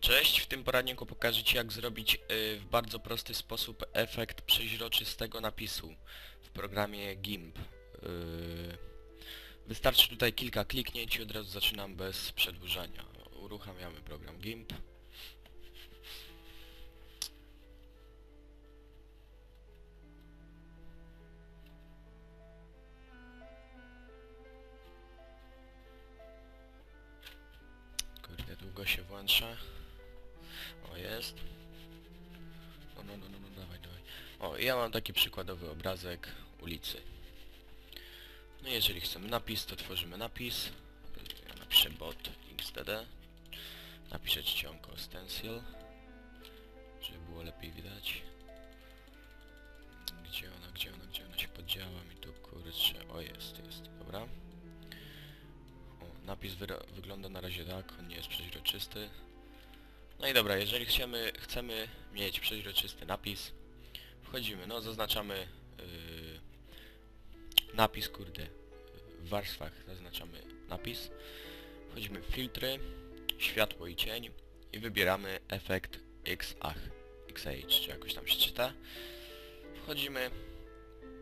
Cześć, w tym poradniku pokażę Ci jak zrobić y, w bardzo prosty sposób efekt przeźroczystego napisu w programie GIMP. Y, wystarczy tutaj kilka kliknięć i od razu zaczynam bez przedłużania. Uruchamiamy program GIMP. Kurde, długo się włącza. O, jest. No, no, no, no, no, dawaj, dawaj. O, ja mam taki przykładowy obrazek ulicy. No jeżeli chcemy napis, to tworzymy napis. Ja napiszę bot xdd. Napiszę czcionko stencil. Żeby było lepiej widać. Gdzie ona, gdzie ona, gdzie ona się podziała mi tu, kurczę. O, jest, jest, dobra. O, napis wygląda na razie tak, on nie jest przeźroczysty. No i dobra, jeżeli chcemy, chcemy mieć przeźroczysty napis, wchodzimy, no zaznaczamy yy, napis, kurde, w warstwach zaznaczamy napis, wchodzimy w filtry, światło i cień i wybieramy efekt XH, XH, czy jakoś tam się czyta. Wchodzimy,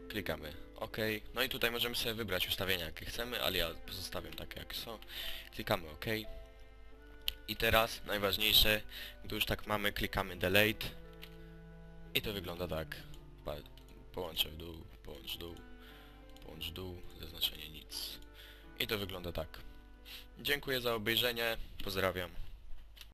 klikamy OK, no i tutaj możemy sobie wybrać ustawienia jakie chcemy, ale ja pozostawiam takie jak są. Klikamy OK. I teraz najważniejsze, gdy już tak mamy, klikamy Delete i to wygląda tak. Połączę w dół, połącz dół, połącz dół, zaznaczenie nic. I to wygląda tak. Dziękuję za obejrzenie, pozdrawiam.